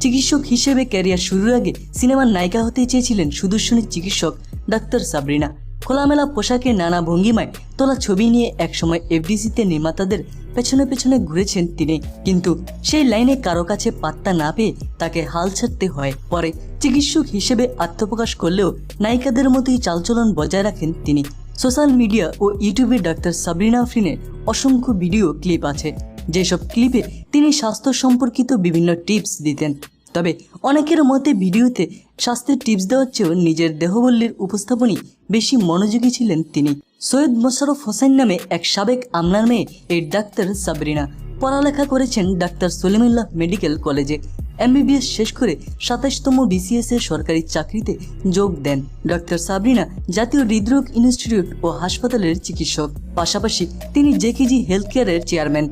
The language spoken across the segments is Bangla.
চিকিৎসক হিসেবে ক্যারিয়ার শুরুর আগে সিনেমার নায়িকা হতে চেয়েছিলেন সুদর্শনী চিকিৎসক ডাক্তার সাবরিনা। খোলামেলা পোশাকে নানা ভঙ্গিমায় তোলা ছবি নিয়ে একসময় এফডিসিতে নির্মাতাদের পেছনে পেছনে ঘুরেছেন তিনি। কিন্তু সেই লাইনে কারও কাছে পাত্তা না পেয়ে তাকে হাল ছাড়তে হয়। পরে চিকিৎসক হিসেবে আত্মপ্রকাশ করলেও নায়িকাদের মতোই চালচলন বজায় রাখেন তিনি। সোশ্যাল মিডিয়া ও ইউটিউবে ডাক্তার সাবরিনা আফরিনের অসংখ্য ভিডিও ক্লিপ আছে। যেসব ক্লিপে তিনি স্বাস্থ্য সম্পর্কিত বিভিন্ন টিপস দিতেন। তবে অনেকের মতে ভিডিওতে স্বাস্থ্যের টিপস দেওয়ার চেয়েও নিজের দেহবল্লির উপস্থাপনই বেশি মনোযোগী ছিলেন তিনি। সৈয়দ মোশারফ হোসেন নামে এক সাবেক আমনার মেয়ে, এই ডাক্তার সাবরিনা। পড়ালেখা করেছেন ডাক্তার সলিমুল্লাহ মেডিকেল কলেজে। এমবিবিএস শেষ করে সাতাশতম বিসিএস এর সরকারি চাকরিতে যোগ দেন। ডক্টর সাবরিনা জাতীয় হৃদরোগ ইনস্টিটিউট ও হাসপাতালের চিকিৎসক। পাশাপাশি তিনি জেকেজি হেলথ কেয়ারের চেয়ারম্যান।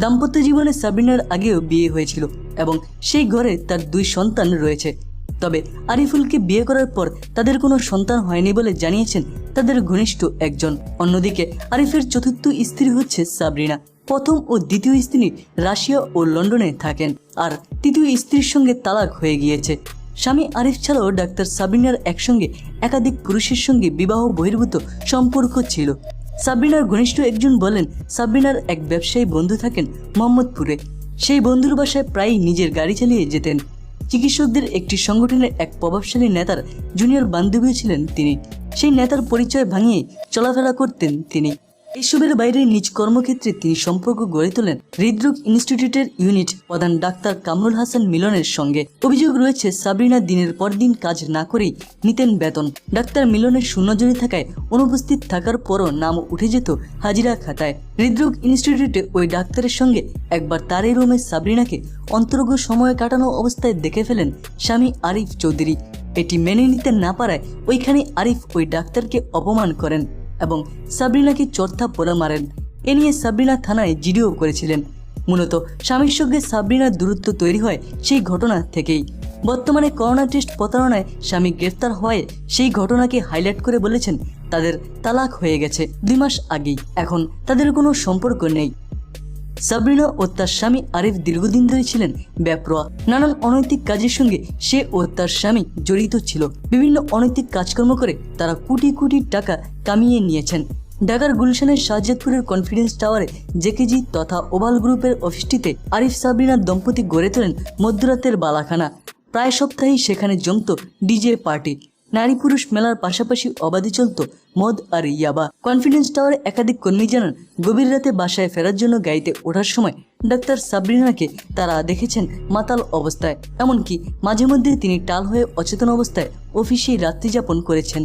দাম্পত্য জীবনে সাবরিনার আগেও বিয়ে হয়েছিল। এবং সেই ঘরে তার দুই সন্তান রয়েছে। তবে আরিফুলকে বিয়ে করার পর তাদের কোনো সন্তান হয়নি বলে জানিয়েছেন তাদের ঘনিষ্ঠ একজন। অন্যদিকে আরিফের চতুর্থ স্ত্রী হচ্ছে সাবরিনা। প্রথম ও দ্বিতীয় স্ত্রী রাশিয়া ও লন্ডনে থাকেন আর তৃতীয় স্ত্রীর সঙ্গে তালাক হয়ে গিয়েছে। স্বামী আরিফ ছাড়াও ডাক্তার সাবরিনার একসঙ্গে একাধিক পুরুষের সঙ্গে বিবাহ বহির্ভূত সম্পর্ক ছিল। সাবরিনার ঘনিষ্ঠ একজন বলেন, সাবরিনার এক ব্যবসায়ী বন্ধু থাকেন মোহাম্মদপুরে। সেই বন্ধুর বাসায় প্রায়ই নিজের গাড়ি চালিয়ে যেতেন। চিকিৎসকদের একটি সংগঠনের এক প্রভাবশালী নেতার জুনিয়র বান্ধবী ছিলেন তিনি। সেই নেতার পরিচয় ভাঙিয়ে চলাফেরা করতেন তিনি। এসবের বাইরে নিজ কর্মক্ষেত্রে তিনি সম্পর্ক গড়ে তোলেন হৃদরোগ ইনস্টিটিউটের ইউনিট প্রধান ডাক্তার কামরুল হাসান মিলনের সঙ্গে। অভিযোগ রয়েছে সাবরিনা দিনের পর দিন কাজ না করেই নিতেন বেতন। ডাক্তার মিলনের শূন্যজনী থাকায় অনুপস্থিত থাকার পরও নাম উঠে যেত হাজিরা খাতায়। হৃদরোগ ইনস্টিটিউটে ওই ডাক্তারের সঙ্গে একবার তারই রুমে সাবরিনাকে অন্তর্গ সময় কাটানো অবস্থায় দেখে ফেলেন স্বামী আরিফ চৌধুরী। এটি মেনে নিতে না পারায় ওইখানে আরিফ ওই ডাক্তারকে অপমান করেন। এবং সাবরিনাকে চর্থা পোলা মারেন। এ নিয়ে সাবরিনা থানায় জিডিও করেছিলেন। মূলত স্বামীর সঙ্গে সাবরিনার দূরত্ব তৈরি হয় সেই ঘটনা থেকেই। বর্তমানে করোনা টেস্ট প্রতারণায় স্বামী গ্রেফতার হওয়ায় সেই ঘটনাকে হাইলাইট করে বলেছেন, তাদের তালাক হয়ে গেছে দুই মাস আগেই। এখন তাদের কোনো সম্পর্ক নেই। সাবরিনা ও তার স্বামী আরিফ দীর্ঘদিন ধরে ছিলেন ব্যাপরোয়া। নানান অনৈতিক কাজের সঙ্গে সে ও তার স্বামী জড়িত ছিল। বিভিন্ন অনৈতিক কাজকর্ম করে তারা কোটি কোটি টাকা কামিয়ে নিয়েছেন। ঢাকার গুলশানের শাহজাদপুরের কনফিডেন্স টাওয়ারে জেকেজি তথা ওভাল গ্রুপের অফিসটিতে আরিফ সাবরিনার দম্পতি গড়ে তোলেন মধ্যরাতের বালাখানা। প্রায় সপ্তাহেই সেখানে জমত ডিজে পার্টি। নারী পুরুষ মেলার পাশাপাশি অবাধে চলত মদ আর ইয়াবা। কনফিডেন্স টাওয়ারে একাধিক কর্মী জানান, গভীর রাতে বাসায় ফেরার জন্য গাড়িতে ওঠার সময় ডাক্তার সাবরিনাকে তারা দেখেছেন মাতাল অবস্থায়। এমনকি মাঝে মধ্যে তিনি টাল হয়ে অচেতন অবস্থায় অফিসেই রাত্রিযাপন করেছেন।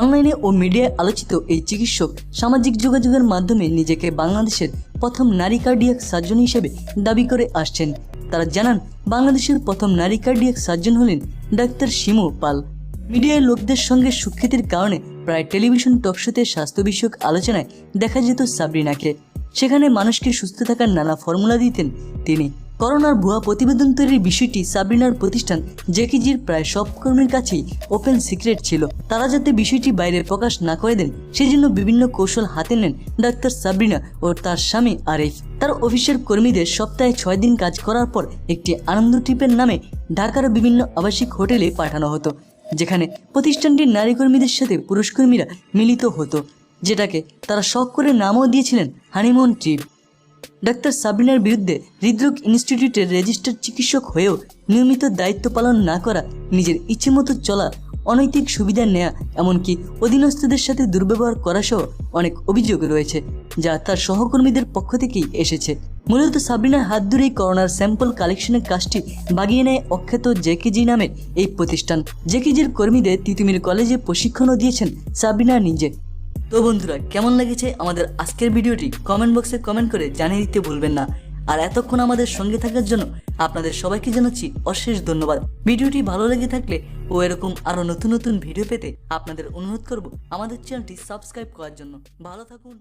অনলাইনে ও মিডিয়ায় আলোচিত এই চিকিৎসক সামাজিক যোগাযোগের মাধ্যমে নিজেকে বাংলাদেশের প্রথম নারী কার্ডিয়াক সার্জন হিসেবে দাবি করে আসছেন। তারা জানান, বাংলাদেশের প্রথম নারী কার্ডিয়াক সার্জন হলেন ডাক্তার শিমু পাল। মিডিয়ার লোকদের সঙ্গে সুখ্যাতির কারণে প্রায় টেলিভিশন টকশোতে স্বাস্থ্য বিষয়ক আলোচনায় দেখা যেত সাবরিনাকে। সেখানে মানুষকে সুস্থ থাকার নানা ফর্মুলা দিতেন তিনি। করোনার ভুয়া প্রতিবেদন তৈরির বিষয়টি সাবরিনার প্রতিষ্ঠান জেকিজির প্রায় সব কর্মীর কাছেই ওপেন সিক্রেট ছিল। তারা যাতে বিষয়টি বাইরে প্রকাশ না করে দেন, সেজন্য বিভিন্ন কৌশল হাতে নেন ডাক্তার সাবরিনা ও তার স্বামী আরিফ। তার অফিসের কর্মীদের সপ্তাহে ছয় দিন কাজ করার পর একটি আনন্দ ট্রিপের নামে ঢাকার বিভিন্ন আবাসিক হোটেলে পাঠানো হতো। যেখানে প্রতিষ্ঠানটির নারী কর্মীদের সাথে পুরুষ কর্মীরা মিলিত হতো, যেটাকে তারা শখ করে নামও দিয়েছিলেন হানিমুন ট্রিপ। ডাক্তার সাবরিনার বিরুদ্ধে হৃদরোগ ইনস্টিটিউটের রেজিস্টার্ড চিকিৎসক হয়েও নিয়মিত দায়িত্ব পালন না করা নিজের ইচ্ছেমতো চলা অনৈতিক সুবিধা নেয়া, এমনকি অধীনস্থদের সাথে দুর্ব্যবহার করা সহ অনেক অভিযোগ রয়েছে, যা তার সহকর্মীদের পক্ষ থেকেই এসেছে। মূলত সাবরিনার হাত ধরেই করোনার স্যাম্পল কালেকশনের কাজটি বাগিয়ে নেয় অখ্যাত জেকেজি নামের এই প্রতিষ্ঠান। জেকেজির কর্মীদের তিতুমির কলেজে প্রশিক্ষণও দিয়েছেন সাবরিনা নিজে। তো বন্ধুরা, কেমন লেগেছে আমাদের আজকের ভিডিওটি? কমেন্ট বক্সে কমেন্ট করে জানিয়ে দিতে ভুলবেন না। আর এতক্ষণ আমাদের সঙ্গে থাকার জন্য আপনাদের সবাইকে জানাচ্ছি অশেষ ধন্যবাদ। ভিডিওটি ভালো লেগে থাকলে ও এরকম আরও নতুন নতুন ভিডিও পেতে আপনাদের অনুরোধ করব আমাদের চ্যানেলটি সাবস্ক্রাইব করার জন্য। ভালো থাকুন।